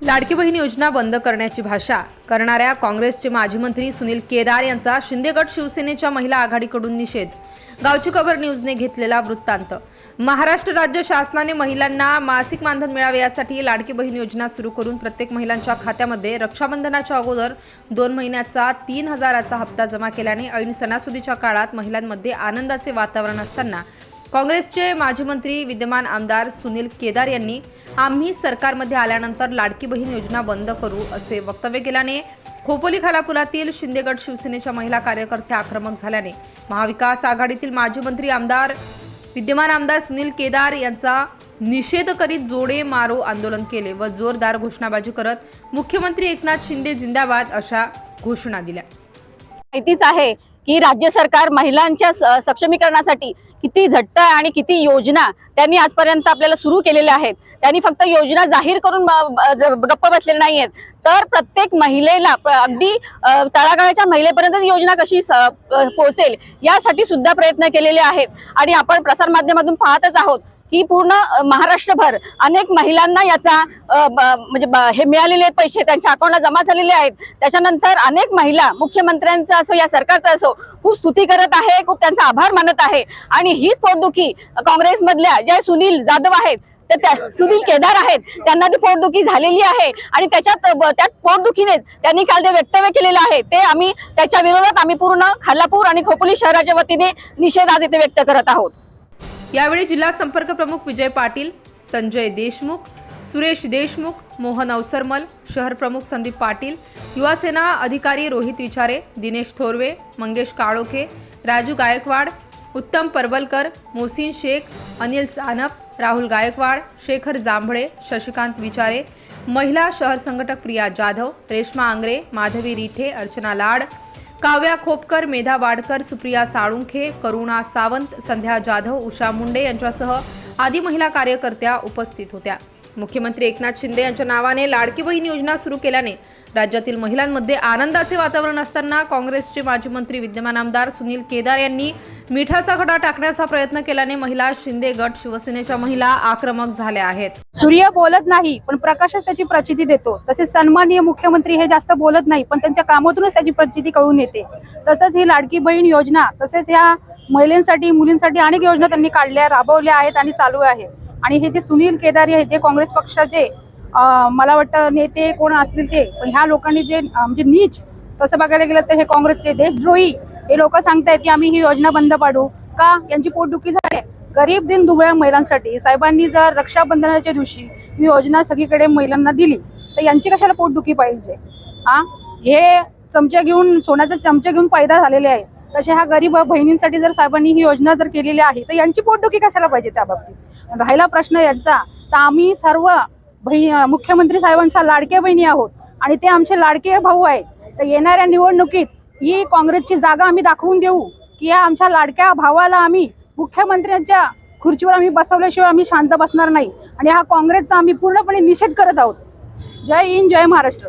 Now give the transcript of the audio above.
लाडकी बहीण योजना बंद करण्याची भाषा करणाऱ्या काँग्रेसचे माजी मंत्री सुनील केदार यांचा शिंदेगड शिवसेनेच्या महिला आघाडीकडून निषेध. गावची खबर न्यूजने घेतलेला वृत्तांत. महाराष्ट्र राज्य शासनाने महिलांना मासिक मानधन मिळावे यासाठी लाडकी बहीण योजना सुरू करून प्रत्येक महिलांच्या खात्यामध्ये रक्षाबंधनाच्या अगोदर दोन महिन्याचा तीन हजाराचा हप्ता जमा केल्याने ऐन सणासुदीच्या काळात महिलांमध्ये आनंदाचे वातावरण असताना काँग्रेसचे माजी मंत्री विद्यमान आमदार सुनील केदार यांनी आम्ही सरकारमध्ये आल्यानंतर लाडकी बहीण योजना बंद करू असे वक्तव्य केल्याने खोपोली खालापुरातील शिंदेगड शिवसेनेच्या महिला कार्यकर्त्या आक्रमक झाल्याने महाविकास आघाडीतील माजी मंत्री आमदार विद्यमान आमदार सुनील केदार यांचा निषेध करीत जोडे मारो आंदोलन केले व जोरदार घोषणाबाजी करत मुख्यमंत्री एकनाथ शिंदे जिंदाबाद अशा घोषणा दिल्या. माहितीच आहे की राज्य सरकार महिलांच्या स- सक्षमीकरणासाठी किती झट्ट आणि किती योजना त्यांनी आजपर्यंत आपल्याला सुरू केलेल्या आहेत. त्यांनी फक्त योजना जाहीर करून गप्प बसलेले नाही आहेत तर प्रत्येक महिलेला अगदी तळागाळाच्या महिलेपर्यंत योजना कशी स- पोहोचेल यासाठी सुद्धा प्रयत्न केलेले आहेत. आणि आपण प्रसारमाध्यमातून पाहतच आहोत. की पूर्ण महाराष्ट्रभर अनेक महिलांना याचा म्हणजे हे मिळालेले आहेत पैसे त्यांच्या अकाउंटला जमा झालेले आहेत. त्याच्यानंतर अनेक महिला मुख्यमंत्र्यांचं असो या सरकारचं असो खूप स्तुती करत आहे खूप त्यांचा आभार मानत आहे. आणि हीच पोटदुखी काँग्रेसमधल्या ज्या सुनील जाधव आहेत तर त्या सुनील केदार आहेत त्यांना ती पोटदुखी झालेली आहे. आणि त्याच्यात त्यात पोटदुखीनेच त्यांनी काल जे वक्तव्य केलेलं आहे ते आम्ही त्याच्या विरोधात आम्ही पूर्ण खालापूर आणि खोपोली शहराच्या वतीने निषेध आज इथे व्यक्त करत आहोत. यावेळी जिल्हा संपर्क प्रमुख विजय पाटील संजय देशमुख सुरेश देशमुख मोहन अवसरमल शहर प्रमुख संदीप पाटील युवासेना अधिकारी रोहित विचारे दिनेश थोरवे मंगेश काळोखे राजू गायकवाड उत्तम परबलकर मोहसिन शेख अनिल सानप राहुल गायकवाड शेखर जांभळे शशिकांत विचारे महिला शहर संघटक प्रिया जाधव रेश्मा आंग्रे माधवी रिठे अर्चना लाड काव्या खोपकर मेधा वाडकर सुप्रिया साळुंखे करुणा सावंत संध्या जाधव उषा मुंडे यांच्यासह आदी महिला कार्यकर्त्या उपस्थित होत्या. मुख्यमंत्री एकनाथ शिंदे यांच्या नावाने लाडकी बहीण योजना सुरू केल्याने राज्यातील महिलांमध्ये आनंदाचे वातावरण असताना काँग्रेसचे माजी मंत्री विद्यमान आमदार सुनील केदार यांनी मिठाचा खडा टाकण्याचा प्रयत्न केल्याने महिला शिंदे गट शिवसेनेच्या महिला आक्रमक झाल्या आहेत. सूर्य बोलत नाही पण प्रकाशच त्याची प्रचिती देतो. तसेच सन्माननीय मुख्यमंत्री हे जास्त बोलत नाही पण त्यांच्या कामातूनच त्याची प्रचिती कळून येते. तसंच ही लाडकी बहीण योजना तसेच या महिलांसाठी मुलींसाठी अनेक योजना त्यांनी काढल्या राबवल्या आहेत आणि चालू आहेत. आणि हे जे सुनील केदारी आहेत जे काँग्रेस पक्षाचे मला वाटतं नेते कोण असतील ते पण ह्या लोकांनी जे म्हणजे नीच तसं बघायला गेलं तर हे काँग्रेसचे देशद्रोही हे लोक सांगतायत की आम्ही ही योजना बंद पाडू. का? यांची पोटदुखी झाली गरीब दिन दुबळ्या महिलांसाठी साहेबांनी जर रक्षाबंधनाच्या दिवशी ही योजना सगळीकडे महिलांना दिली तर यांची कशाला पोटदुखी पाहिजे? हा हे चमचे घेऊन सोन्याचे चमचे घेऊन पैदा झालेले आहेत. तसे ह्या गरीब बहिणींसाठी जर साहेबांनी ही योजना जर केलेली आहे तर यांची पोटदुखी कशाला पाहिजे त्या बाबतीत? राहिला प्रश्न यांचा. तर आम्ही सर्व बही मुख्यमंत्री साहेबांच्या लाडक्या बहिणी आहोत आणि ते आमचे लाडके भाऊ आहेत. तर येणाऱ्या निवडणुकीत ही काँग्रेसची जागा आम्ही दाखवून देऊ की या आमच्या लाडक्या भावाला आम्ही मुख्यमंत्र्यांच्या खुर्चीवर आम्ही बसवल्याशिवाय आम्ही शांत बसणार नाही. आणि हा काँग्रेसचा आम्ही पूर्णपणे निषेध करत आहोत. जय हिंद जय महाराष्ट्र.